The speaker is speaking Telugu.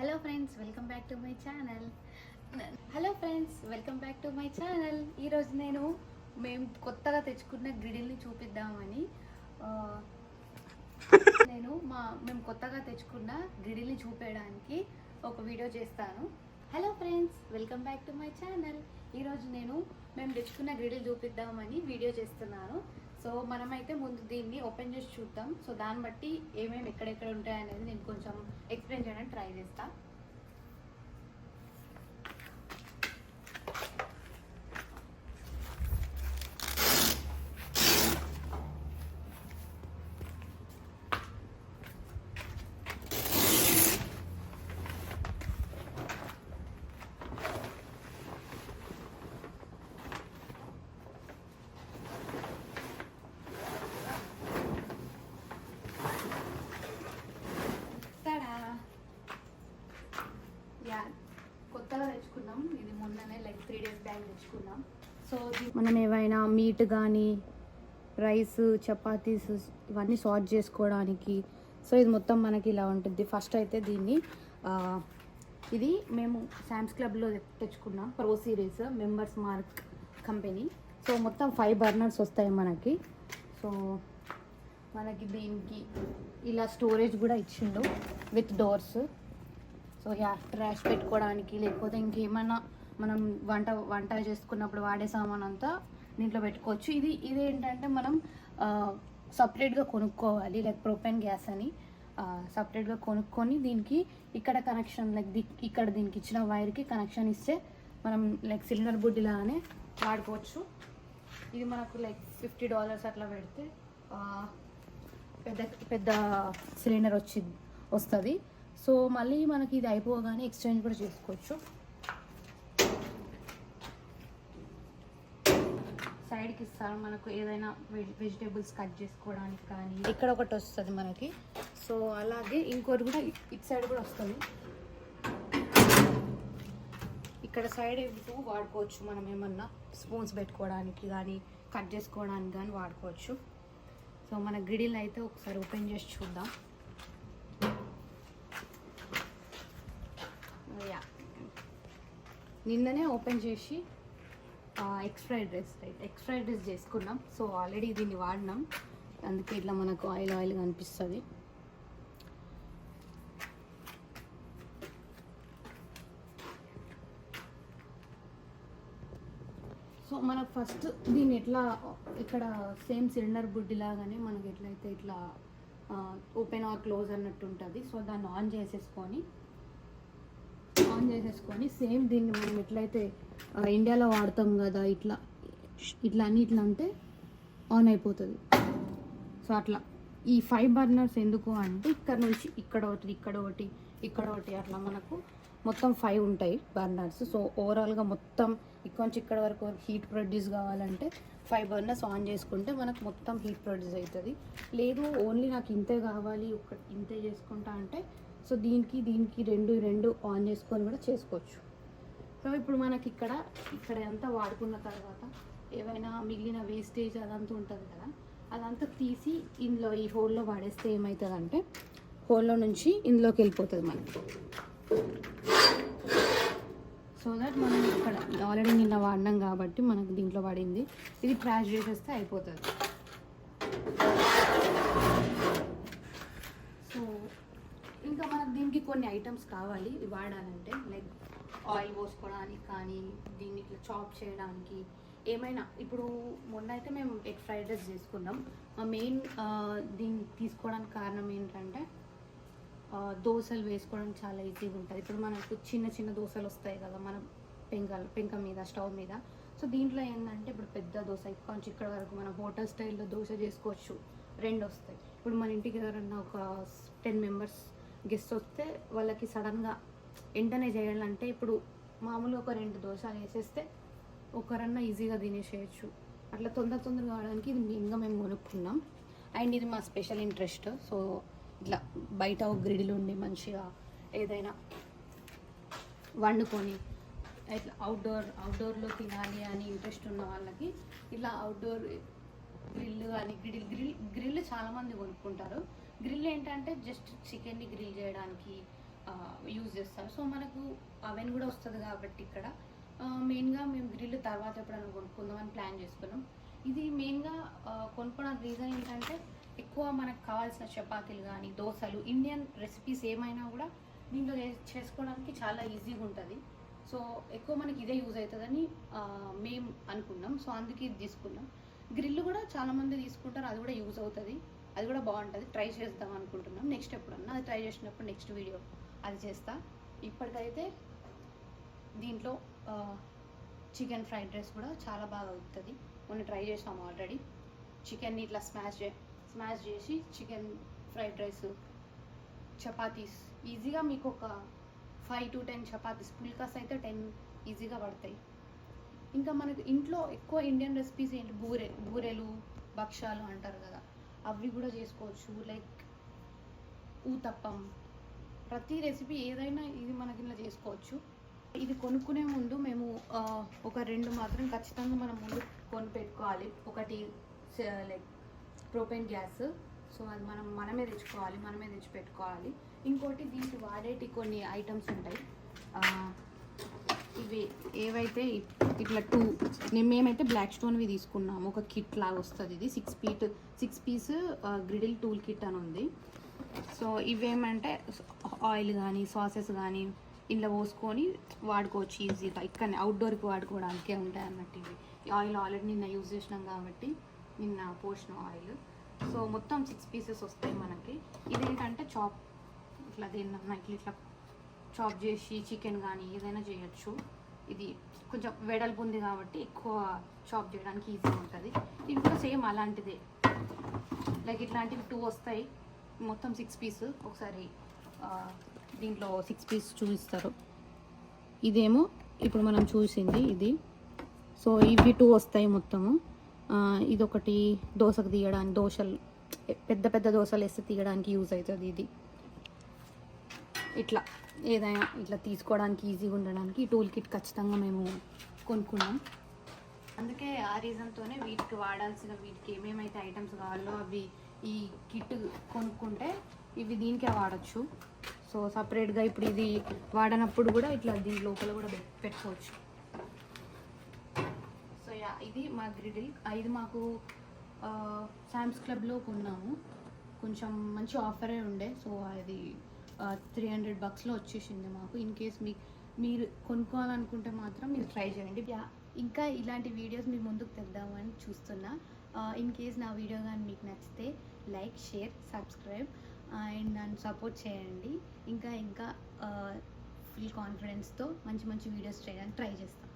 Hello friends welcome back to my channel hello friends welcome back to my channel ఈరోజు నేను మేము కొత్తగా తెచ్చుకున్న గ్రిడిల్ని చూపిద్దామని నేను మా మేము కొత్తగా తెచ్చుకున్న గ్రిడిల్ని చూపేయడానికి ఒక వీడియో చేస్తాను. Hello friends welcome back to my channel ఈరోజు నేను మేము తెచ్చుకున్న గ్రిడిల్ చూపిద్దామని వీడియో చేస్తున్నాను. సో మనమైతే ముందు దీన్ని ఓపెన్ చేసి చూద్దాం. సో దాన్ని బట్టి ఏమేమి ఎక్కడెక్కడ ఉంటాయి అనేది నేను కొంచెం ఎక్స్ప్లెయిన్ చేయడానికి ట్రై చేస్తాను యా కొత్తగా తెచ్చుకున్నాం. ఇది మొన్ననే లైక్ త్రీ డేస్ బ్యాక్ తెచ్చుకున్నాం. సో మనం ఏవైనా మీట్ కానీ రైస్ చపాతీస్ ఇవన్నీ సార్ట్ చేసుకోవడానికి. సో ఇది మొత్తం మనకి ఇలా ఉంటుంది. ఫస్ట్ అయితే దీన్ని ఇది మేము శామ్స్ క్లబ్లో తెచ్చుకున్నాం. Pro series members mark company so మొత్తం ఫైవ్ బర్నర్స్ వస్తాయి మనకి. సో మనకి దీనికి ఇలా స్టోరేజ్ కూడా ఇచ్చిండు with doors so yeah trash పెట్టుకోవడానికి లేకపోతే ఇంకేమన్నా మనం వంట వంట చేసుకున్నప్పుడు వాడే సామాన్ అంతా దీంట్లో పెట్టుకోవచ్చు. ఇది ఇది ఏంటంటే మనం సపరేట్గా కొనుక్కోవాలి లైక్ ప్రొపెన్ గ్యాస్ అని. సపరేట్గా కొనుక్కొని దీనికి ఇక్కడ కనెక్షన్ లైక్ ది ఇక్కడ దీనికి ఇచ్చిన వైర్కి కనెక్షన్ ఇస్తే మనం లైక్ సిలిండర్ బుడ్డిలాగానే వాడుకోవచ్చు. ఇది మనకు లైక్ ఫిఫ్టీ డాలర్స్ అట్లా పెడితే పెద్ద పెద్ద సిలిండర్ వచ్చి వస్తుంది. సో మళ్ళీ మనకి ఇది అయిపోగానే ఎక్స్చేంజ్ కూడా చేసుకోవచ్చు. సైడ్కి ఇస్తారు మనకు ఏదైనా వెజిటేబుల్స్ కట్ చేసుకోవడానికి కానీ ఇక్కడ ఒకటి వస్తుంది మనకి. సో అలాగే ఇంకోటి కూడా ఇటు సైడ్ కూడా వస్తుంది. ఇక్కడ సైడ్ ఇటు వాడుకోవచ్చు. మనం ఏమన్నా స్పూన్స్ పెట్టుకోవడానికి కానీ కట్ చేసుకోవడానికి కానీ వాడుకోవచ్చు. సో మన గ్రిడిల్ అయితే ఒకసారి ఓపెన్ చేసి చూద్దాం యా నిన్ననే ఓపెన్ చేసి egg fried rice right egg fried rice చేసుకున్నాం. సో ఆల్రెడీ దీన్ని వాడినాం. అందుకే ఇట్లా మనకు ఆయిల్ ఆయిల్ కనిపిస్తుంది. సో మనకు ఫస్ట్ దీన్ని ఎట్లా ఇక్కడ సేమ్ సిలిండర్ బుడ్డి లాగానే మనకి ఎట్లయితే ఇట్లా ఓపెన్ ఆర్ క్లోజ్ అన్నట్టు ఉంటుంది. సో దాన్ని ఆన్ చేసేసుకొని ఆన్ చేసేసుకొని సేమ్ దీన్ని మనం ఎట్లయితే ఇండియాలో వాడతాం కదా ఇట్లా ఇట్లా అన్ని ఇట్లా అంటే ఆన్ అయిపోతుంది. సో అట్లా. ఈ ఫైవ్ బర్నర్స్ ఎందుకు అంటే ఇక్కడ నుంచి ఇక్కడ ఒకటి ఇక్కడ ఒకటి ఇక్కడ ఒకటి అట్లా మనకు మొత్తం ఫైవ్ ఉంటాయి బర్నర్స్ సో ఓవరాల్గా మొత్తం ఇక్కడ నుంచి ఇక్కడ వరకు హీట్ ప్రొడ్యూస్ కావాలంటే ఫైవ్ బర్నర్స్ ఆన్ చేసుకుంటే మనకు మొత్తం హీట్ ప్రొడ్యూస్ అవుతుంది. లేదు ఓన్లీ నాకు ఇంతే కావాలి ఒక ఇంతే చేసుకుంటా అంటే సో దీనికి దీనికి రెండు రెండు ఆన్ చేసుకొని కూడా చేసుకోవచ్చు. సో ఇప్పుడు మనకి ఇక్కడ ఇక్కడ అంతా వాడుకున్న తర్వాత ఏవైనా మిగిలిన వేస్టేజ్ అదంతా ఉంటుంది కదా అదంతా తీసి ఇందులో ఈ హోల్లో వాడేస్తే ఏమవుతుందంటే హోల్లో నుంచి ఇందులోకి వెళ్ళిపోతుంది మనకి. సో దట్ మనం ఇక్కడ ఆల్రెడీ నిన్న వాడినాం కాబట్టి మనకు దీంట్లో పడింది. ఇది ట్రాష్ చేసేస్తే అయిపోతుంది సో ఇంకా కొన్ని ఐటమ్స్ కావాలి ఇవి వాడాలంటే లైక్ ఆయిల్ పోసుకోవడానికి కానీ దీన్ని ఇట్లా చాప్ చేయడానికి ఏమైనా. ఇప్పుడు మొన్న అయితే మేము ఎగ్ ఫ్రైడ్ రైస్ చేసుకున్నాం. మా మెయిన్ దీన్ని తీసుకోవడానికి కారణం ఏంటంటే దోశలు వేసుకోవడానికి చాలా ఈజీగా ఉంటుంది. ఇప్పుడు మనకు చిన్న చిన్న దోశలు వస్తాయి కదా మన పెంక పెంక మీద స్టవ్ మీద. సో దీంట్లో ఏంటంటే ఇప్పుడు పెద్ద దోశ ఇక్కడ నుంచి ఇక్కడ వరకు మనం హోటల్ స్టైల్లో దోశ చేసుకోవచ్చు. రెండు వస్తాయి. ఇప్పుడు మన ఇంటికి ఎవరన్నా ఒక టెన్ మెంబర్స్ గెస్ట్ వస్తే వాళ్ళకి సడన్గా వెంటనే చేయాలంటే ఇప్పుడు మామూలుగా ఒక రెండు దోశలు వేసేస్తే ఒకరన్నా ఈజీగా తినేసేయచ్చు. అట్లా తొందర తొందరగా కావడానికి ఇది మెయిన్గా మేము కొనుక్కున్నాం. అండ్ ఇది మా స్పెషల్ ఇంట్రెస్ట్. సో ఇట్లా బయట ఒక గ్రిడిల్ ఉండి మంచిగా ఏదైనా వండుకొని ఇట్లా అవుట్డోర్ అవుట్డోర్లో తినాలి అని ఇంట్రెస్ట్ ఉన్న వాళ్ళకి ఇట్లా అవుట్డోర్ గ్రిల్ అని గ్రిల్ గ్రిల్ గ్రిల్ చాలామంది కొనుక్కుంటారు. గ్రిల్ ఏంటంటే జస్ట్ చికెన్ని గ్రిల్ చేయడానికి యూజ్ చేస్తారు. సో మనకు అవెన్ కూడా వస్తుంది కాబట్టి ఇక్కడ. మెయిన్గా మేము గ్రిల్ తర్వాత ఎప్పుడైనా కొనుక్కుందామని ప్లాన్ చేసుకున్నాం. ఇది మెయిన్గా కొనుక్కోవడానికి రీజన్ ఏంటంటే ఎక్కువ మనకు కావాల్సిన చపాతీలు కానీ దోశలు ఇండియన్ రెసిపీస్ ఏమైనా కూడా దీంట్లో చేసుకోవడానికి చాలా ఈజీగా ఉంటుంది. సో ఎక్కువ మనకి ఇదే యూజ్ అవుతుందని మేము అనుకున్నాం. సో అందుకే తీసుకున్నాం. గ్రిల్ కూడా చాలామంది తీసుకుంటారు అది కూడా యూజ్ అవుతుంది. అది కూడా బాగుంటుంది. ట్రై చేద్దాం అనుకుంటున్నాం. నెక్స్ట్ ఎప్పుడన్నా అది ట్రై చేసినప్పుడు నెక్స్ట్ వీడియో అది చేస్తా. ఇప్పటికైతే దీంట్లో చికెన్ ఫ్రైడ్ రైస్ కూడా చాలా బాగా అవుతుంది. మొన్న ట్రై చేసాము ఆల్రెడీ చికెన్ని ఇట్లా స్మాష్ చే స్మాష్ చేసి చికెన్ ఫ్రైడ్ రైస్ చపాతీస్. ఈజీగా మీకు ఒక five to ten chapatis. Phulkas అయితే టెన్ ఈజీగా పడతాయి. ఇంకా మనకు ఇంట్లో ఎక్కువ ఇండియన్ రెసిపీస్ ఏంటి? బూరె బూరెలు భక్షాలు అంటారు కదా. అవి కూడా చేసుకోవచ్చు లైక్ ఊతప్పం. ప్రతి రెసిపీ ఏదైనా ఇది మనకి ఇలా చేసుకోవచ్చు. ఇది కొనుక్కునే ముందు మేము ఒక రెండు మాత్రం ఖచ్చితంగా మనం ముందు కొని పెట్టుకోవాలి. ఒకటి లైక్ ప్రోపెన్ గ్యాస్ సో అది మనం మనమే తెచ్చుకోవాలి మనమే తెచ్చి పెట్టుకోవాలి. ఇంకోటి దీనికి వాడేటి కొన్ని ఐటమ్స్ ఉంటాయి. ఇవి ఏవైతే ఇట్లా టూ మేమైతే బ్లాక్ స్టోన్వి తీసుకున్నాము. ఒక కిట్ లాగా వస్తుంది ఇది. Six piece six piece griddle tool kit అని ఉంది. సో ఇవేమంటే ఆయిల్ కానీ సాసెస్ కానీ ఇంట్లో పోసుకొని వాడుకోవచ్చు ఈజీగా ఇక్కడ అవుట్డోర్కి వాడుకోవడానికే ఉంటాయి అన్నట్టు ఇవి. ఈ ఆయిల్ ఆల్రెడీ నిన్న యూజ్ చేసినాం కాబట్టి నిన్న పోషణ ఆయిల్. సో మొత్తం సిక్స్ పీసెస్ వస్తాయి మనకి. ఇదేంటంటే చాప్ ఇట్లా దీన్ని ఇట్లా ఇట్లా చాప్ చేసి చికెన్ కానీ ఏదైనా చేయొచ్చు. ఇది కొంచెం వెడల్పు ఉంది కాబట్టి ఎక్కువ చాప్ చేయడానికి ఈజీ ఉంటుంది. ఇది కూడా సేమ్ అలాంటిదే. లైక్ ఇట్లాంటివి టూ వస్తాయి. మొత్తం సిక్స్ పీస్ ఒకసారి దీంట్లో సిక్స్ పీస్ చూపిస్తారు. ఇదేమో ఇప్పుడు మనం చూసింది ఇది. సో ఇవి టూ వస్తాయి మొత్తము. ఇదొకటి దోశకు తీయడానికి దోశలు పెద్ద పెద్ద దోశలు వేస్తే తీయడానికి యూజ్ అవుతుంది ఇది. ఇట్లా. ఏదైనా ఇట్లా తీసుకోవడానికి ఈజీగా ఉండడానికి ఈ టూల్ కిట్ ఖచ్చితంగా మేము కొనుక్కున్నాం. అందుకే ఆ రీజన్తోనే వీటికి వాడాల్సిన వీటికి ఏమేమైతే ఐటమ్స్ కావాలో అవి ఈ కిట్ కొనుక్కుంటే ఇవి దీనికే వాడచ్చు. సో సపరేట్గా ఇప్పుడు ఇది వాడనప్పుడు కూడా ఇట్లా దీని లోపల కూడా పెట్టుకోవచ్చు. సో యా ఇది మా గ్రిడిల్ ఇది మాకు శామ్స్ క్లబ్లో కొన్నాము. కొంచెం మంచి ఆఫరే ఉండే. సో అది త్రీ హండ్రెడ్ బక్స్లో వచ్చేసింది మాకు. ఇన్ కేస్ మీ మీరు కొనుక్కోవాలనుకుంటే మాత్రం మీరు ట్రై చేయండి. ఇంకా ఇలాంటి వీడియోస్ మీ ముందుకు తెద్దామని చూస్తున్నా. ఇన్ కేస్ నా వీడియో కానీ మీకు నచ్చితే లైక్ షేర్ సబ్స్క్రైబ్ అండ్ నన్ను సపోర్ట్ చేయండి. ఇంకా ఇంకా ఫుల్ కాన్ఫిడెన్స్తో మంచి మంచి వీడియోస్ చేయడానికి ట్రై చేస్తాను